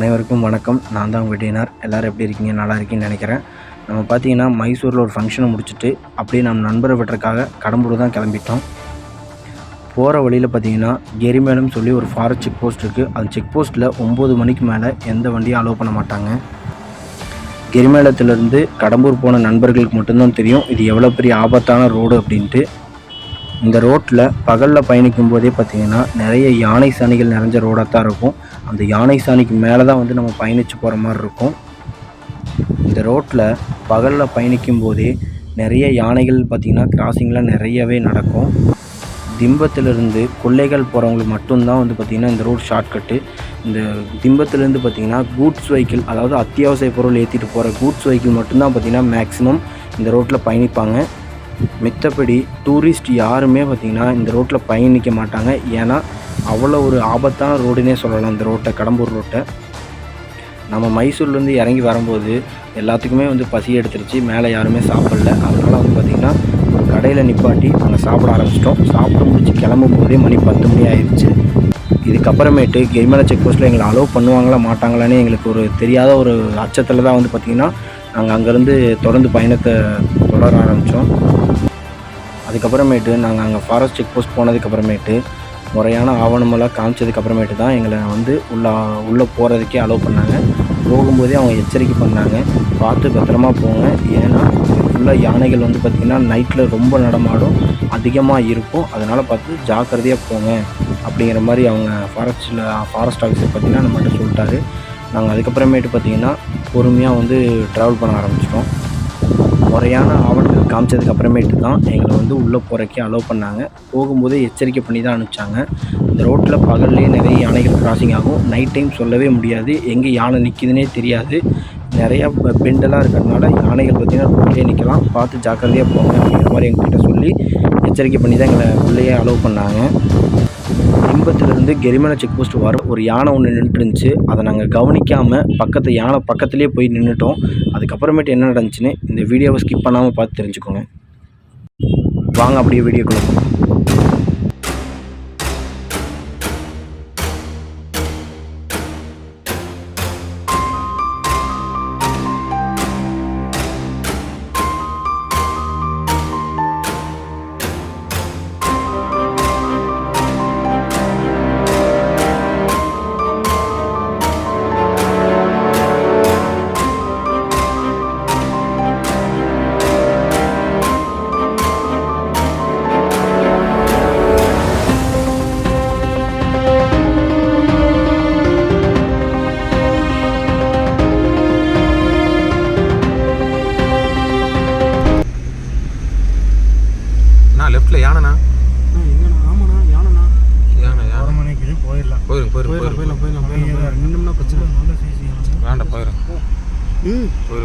அனைவருக்கும் வணக்கம். நான் தான் உங்கள் டிஎன்ஆர். எல்லோரும் எப்படி இருக்கீங்க? நல்லா இருக்கீங்கன்னு நினைக்கிறேன். நம்ம பார்த்தீங்கன்னா மைசூரில் ஒரு ஃபங்க்ஷனை முடிச்சுட்டு அப்படியே நம்ம நண்பரை விட்டுறதுக்காக கடம்பூர் தான் கிளம்பிட்டோம். போகிற வழியில் பார்த்தீங்கன்னா எரிமேலம் சொல்லி ஒரு ஃபாரஸ்ட் செக் போஸ்ட் இருக்குது அந்த செக் போஸ்ட்டில் ஒம்பது மணிக்கு மேலே எந்த வண்டியும் அலோவ் பண்ண மாட்டாங்க. கிரிமேலத்திலேருந்து கடம்பூர் போன நண்பர்களுக்கு மட்டும்தான் தெரியும். இது எவ்வளோ பெரிய ஆபத்தான ரோடு அப்படின்ட்டு. இந்த ரோட்டில் பகலில் பயணிக்கும் போதே பார்த்தீங்கன்னா நிறைய யானை சாணிகள் நிறைஞ்ச ரோடாக தான் இருக்கும். அந்த யானை சாணிக்கு மேலே தான் வந்து நம்ம பயணித்து போகிற மாதிரி இருக்கும். இந்த ரோட்டில் பகலில் பயணிக்கும் போதே நிறைய யானைகள் பார்த்திங்கன்னா கிராசிங்லாம் நிறையவே நடக்கும். திம்பத்திலிருந்து கொள்ளைகள் போகிறவங்களுக்கு மட்டும்தான் வந்து பார்த்திங்கன்னா இந்த ரோடு ஷார்ட்கட்டு இந்த திம்பத்திலேருந்து பார்த்திங்கன்னா கூட்ஸ் வெஹிக்கிள் அதாவது அத்தியாவசிய பொருள் ஏற்றிட்டு போகிற கூட்ஸ் வெஹிக்கிள் மட்டும்தான் பார்த்திங்கன்னா மேக்ஸிமம் இந்த ரோட்டில் பயணிப்பாங்க. மித்தபடி டூரிஸ்ட் யாருமே பார்த்திங்கன்னா இந்த ரோட்டில் பயணிக்க மாட்டாங்க. ஏன்னா அவ்வளோ ஒரு ஆபத்தான ரோடுனே சொல்லலாம். இந்த ரோட்டை கடம்பூர் ரோட்டை நம்ம மைசூர்லேருந்து இறங்கி வரும்போது எல்லாத்துக்குமே வந்து பசி எடுத்துருச்சு. மேலே யாருமே சாப்பிடல. அதனால் வந்து பார்த்திங்கன்னா கடையில் நிப்பாட்டி நாங்கள் சாப்பிட ஆரம்பிச்சிட்டோம். சாப்பிட முடிச்சு கிளம்பும் போதே மணி பத்து மணி ஆயிடுச்சு இதுக்கப்புறமேட்டு கெரிமலை செக் போஸ்ட்டில் எங்களை அலோவ் பண்ணுவாங்களா மாட்டாங்களான்னு எங்களுக்கு ஒரு தெரியாத ஒரு அச்சத்தில் தான் வந்து பார்த்திங்கன்னா நாங்கள் அங்கேருந்து தொடர்ந்து பயணத்தை தொடர ஆரம்பித்தோம் அதுக்கப்புறமேட்டு நாங்கள் அங்கே ஃபாரஸ்ட் செக் போஸ்ட் போனதுக்கப்புறமேட்டு முறையான ஆவணமெல்லாம் காமிச்சதுக்கப்புறமேட்டு தான் எங்களை வந்து உள்ளே உள்ளே போகிறதுக்கே அலோவ் பண்ணாங்க. போகும்போதே அவங்க எச்சரிக்கை பண்ணாங்க. பார்த்து பத்திரமா போங்க. ஏன்னா ஃபுல்லாக யானைகள் வந்து பார்த்திங்கன்னா நைட்டில் ரொம்ப நடமாடும் அதிகமாக இருக்கும். அதனால் பார்த்து ஜாக்கிரதையாக போங்க அப்படிங்கிற மாதிரி அவங்க ஃபாரஸ்ட்டில் ஃபாரஸ்ட் ஆஃபீஸர் பார்த்திங்கன்னா நம்மகிட்ட சொல்லிட்டாரு. நாங்கள் அதுக்கப்புறமேட்டு பார்த்திங்கன்னா பொறுமையாக வந்து ட்ராவல் பண்ண ஆரம்பிச்சிட்டோம். முறையான ஆவணங்கள் காமிச்சதுக்கு அப்புறமேட்டு தான் எங்களை வந்து உள்ளே போகிறக்கே அலோவ் பண்ணாங்க. போகும்போதே எச்சரிக்கை பண்ணி தான் அனுப்பிச்சாங்க. இந்த ரோட்டில் பகல்லே நிறைய யானைகள் கிராசிங் ஆகும். நைட் டைம் சொல்லவே முடியாது. எங்கே யானை நிற்கிதுன்னே தெரியாது. நிறையா பெண்டெல்லாம் இருக்கிறதுனால யானைகள் பார்த்திங்கன்னா ரோட்லேயே நிற்கலாம். பார்த்து ஜாக்கிரதையாக போங்க அப்படிங்கிற மாதிரி எங்ககிட்ட சொல்லி எச்சரிக்கை பண்ணி தான் எங்களை உள்ளேயே அலோவ் பண்ணாங்க. திம்பத்திலிருந்து கெரிமலை செக் போஸ்ட் வர ஒரு யானை ஒன்று நின்றுட்டு இருந்துச்சு அதை நாங்கள் கவனிக்காமல் பக்கத்து யானை பக்கத்துலேயே போய் நின்றுட்டோம் அதுக்கப்புறமேட்டு என்ன நடந்துச்சுன்னு இந்த வீடியோவை ஸ்கிப் பண்ணாமல் பார்த்து தெரிஞ்சுக்கோங்க. வாங்க அப்படியே வீடியோக்குள்ள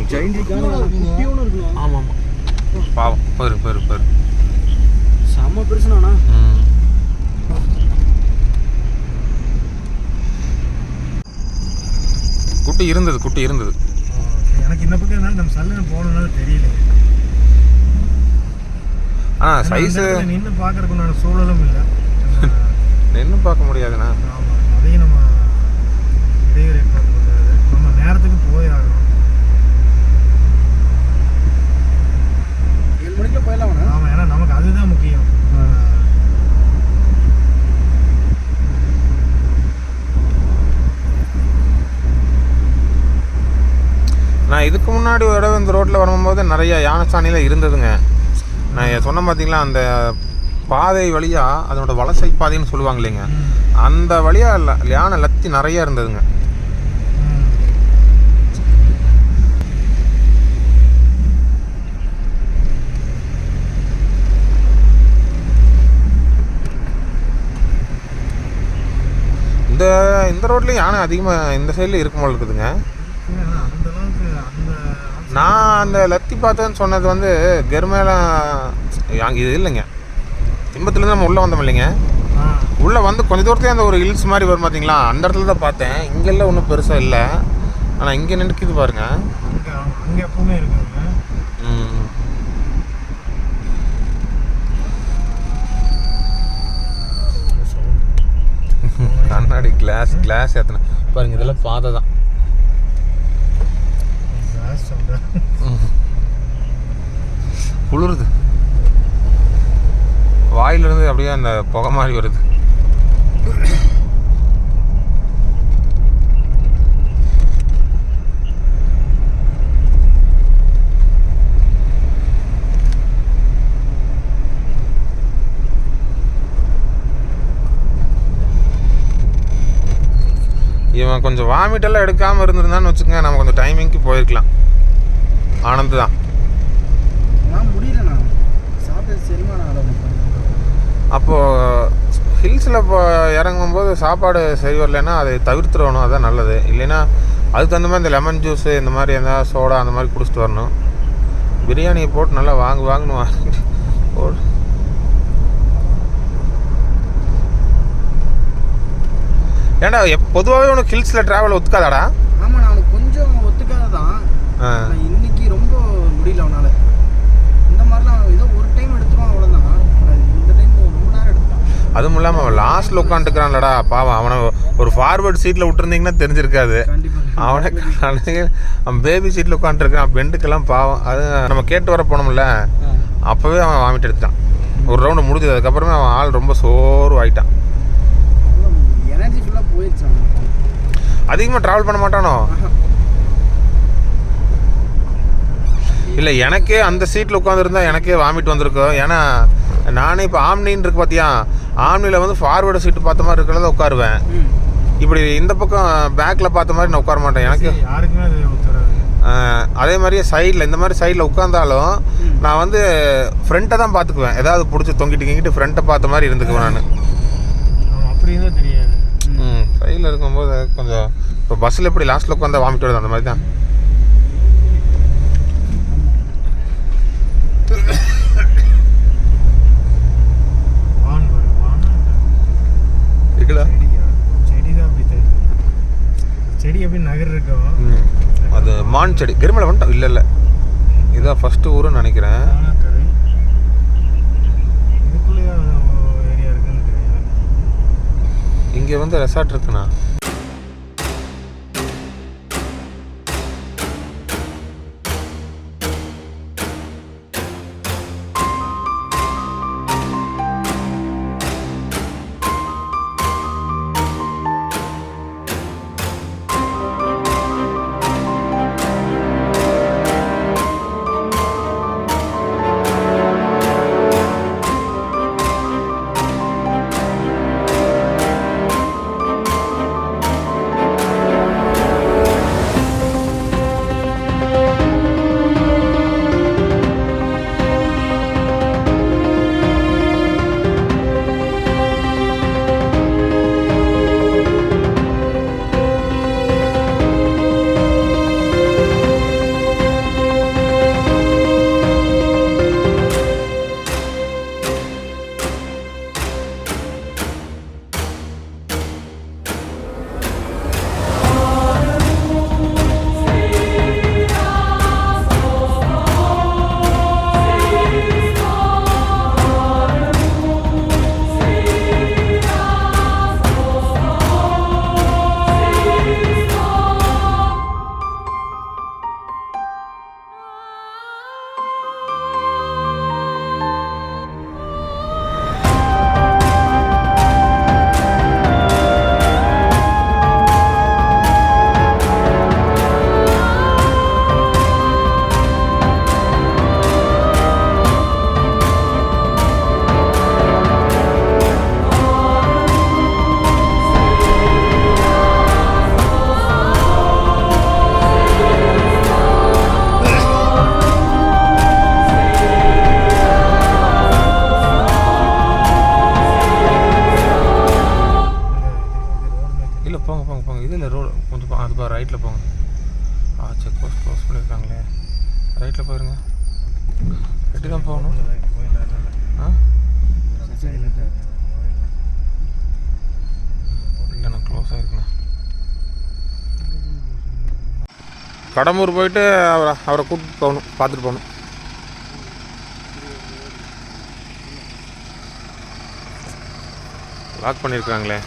ஆமாம் ஆமாம். பாவம். போயிரும் போயிரும் போயிரும் செம்ம பெருசுண்ணா ம். குட்டி இருந்தது குட்டி இருந்தது. எனக்கு இந்த பக்கம் இருந்தாலும் நம்ம சல்லுன்னு போகணும்னால தெரியல. ஆ சைஸு நின்று பார்க்கறதுக்குண்டான சூழலும் இல்லை. நின்று பார்க்க முடியாதுண்ணா ஆமாம் அதையும் நம்ம இடைவெளி பார்க்க முடியாது நம்ம நேரத்துக்கு போய் ஆகணும் ஏழு மணிக்கு போயிடலாம் ஆமாம் ஏன்னா நமக்கு அதுதான் முக்கியம் நான் இதுக்கு முன்னாடி ஒரு தடவை இந்த ரோட்டில் வரும்போது நிறைய யானை சாணியில் இருந்ததுங்க. நான் சொன்ன பார்த்தீங்களா அந்த பாதை வழியாக அதனோட வலசை பாதைன்னு சொல்லுவாங்க இல்லைங்க அந்த வழியாக யானை லத்தி நிறைய இருந்ததுங்க. இந்த இந்த ரோட்லேயும் யானை அதிகமாக இந்த சைடில் இருக்கும் இருக்குதுங்க. நான் அந்த லத்தி பார்த்தேன்னு சொன்னது வந்து கெர்மேலாம் அங்கே இது இல்லைங்க. திம்பத்துலேருந்து நம்ம உள்ளே வந்தோம் இல்லைங்க. உள்ளே வந்து கொஞ்ச தூரத்துலேயே அந்த ஒரு ஹில்ஸ் மாதிரி வரும் பார்த்தீங்களா அந்த இடத்துல தான் பார்த்தேன். இங்கெல்லாம் ஒன்றும் பெருசாக இல்லை. ஆனால் இங்கே நின்றுக்குது பாருங்க. அங்கே அங்கே எப்பவுமே இருக்குங்க ம். கண்ணாடி கிளாஸ் கிளாஸ் ஏற்றின பாருங்க இதெல்லாம் பாதை தான். கிளாஸ் குளிருது. வாயிலிருந்து அப்படியே அந்த புகை மாதிரி வருது. இவன் கொஞ்சம் வாமிட்டெல்லாம் எடுக்காமல் இருந்திருந்தான்னு வச்சுக்கோங்க நம்ம கொஞ்சம் டைமிங்க்கு போயிருக்கலாம். ஆனந்து தான். அப்போது ஹில்ஸில் இப்போ இறங்கும்போது சாப்பாடு சரி வரலைன்னா அதை தவிர்த்துடணும் அதான் நல்லது. இல்லைன்னா அதுக்கு தகுந்த மாதிரி இந்த லெமன் ஜூஸு இந்த மாதிரி எதாவது சோடா அந்த மாதிரி குடிச்சிட்டு வரணும். பிரியாணியை போட்டு நல்லா வாங்கு வாங்கணும் வாங்கிட்டு போடு. எப் பொதுவாகவே உனக்கு ஹில்ஸில் ட்ராவல் ஒத்துக்காதாடா? நான் அவனுக்கு கொஞ்சம் ஒத்துக்காத தான் ஆ ஆனா இன்னைக்கு ரொம்ப முடியல அவனால இந்த மாதிரிலாம் ஏதோ ஒரு டைம் எடுத்துருவான் அவ்வளோதான் ஆனா இந்த டைம் ரொம்ப நேரம் எடுத்தான் அதுவும் இல்லாமல் அவன் லாஸ்ட்டில் உட்காந்துக்கிறான்லடா பாவம் அவனை ஒரு ஃபார்வர்ட் சீட்டில் விட்டுருந்தீங்கன்னா தெரிஞ்சிருக்காது. அவனே அவன் பேபி சீட்டில் உட்காந்துருக்கான் பெண்டுக்கெல்லாம் பாவம். அது நம்ம கேட்டு வர போனோம்ல. அப்போவே அவன் வாமிட் எடுத்துட்டான். ஒரு ரவுண்டு முடிஞ்சது. அதுக்கப்புறமே அவன் ஆள் ரொம்ப சோர்வு அவனுக்கு. அதிகமாக ட்ராவல் பண்ண மாட்டானோ? இல்லை எனக்கே அந்த சீட்டில் உட்காந்துருந்தா எனக்கே வாமிட் வந்திருக்கும். ஏன்னா நானே இப்போ ஆம்னின்னு இருக்கு பார்த்தியா ஆம்னியில் வந்து ஃபார்வேர்டு சீட்டு பார்த்த மாதிரி இருக்கிறத உட்காருவேன். இப்படி இந்த பக்கம் பேக்கில் பார்த்த மாதிரி நான் உட்கார மாட்டேன். எனக்கு யாருக்குமே அது மாதிரியே சைடில் இந்த மாதிரி சைடில் உட்காந்தாலும் நான் வந்து ஃப்ரண்ட்டை தான் பார்த்துக்குவேன். ஏதாவது பிடிச்சி தொங்கிட்டு கிங்கிட்டு ஃப்ரண்ட்டை பார்த்த மாதிரி இருந்துக்குவேன் நான். அவன் அப்படி இருந்தால் தெரியாது. ம். சைடில் இருக்கும்போது கொஞ்சம் இப்போ பஸ்ஸில் எப்படி லாஸ்ட்டில் உட்காந்தா வாமிட் வருது அந்த மாதிரி தான். இருக்குதா செடியா? செடி தான் அப்படி தெரியுது. செடி எப்படி நகர் இருக்கும் அது மான் செடி. கிருமலை வந்துட்டோம் இல்லை இல்லை. இதான் ஃபஸ்ட்டு ஊருன்னு நினைக்கிறேன். இங்கே வந்து ரெசார்ட் இருக்குண்ணா. கடம்பூர் போயிட்டு அவரை அவரை கூப்பிட்டு போகணும் பார்த்துட்டு போகணும். லாக் பண்ணியிருக்காங்களே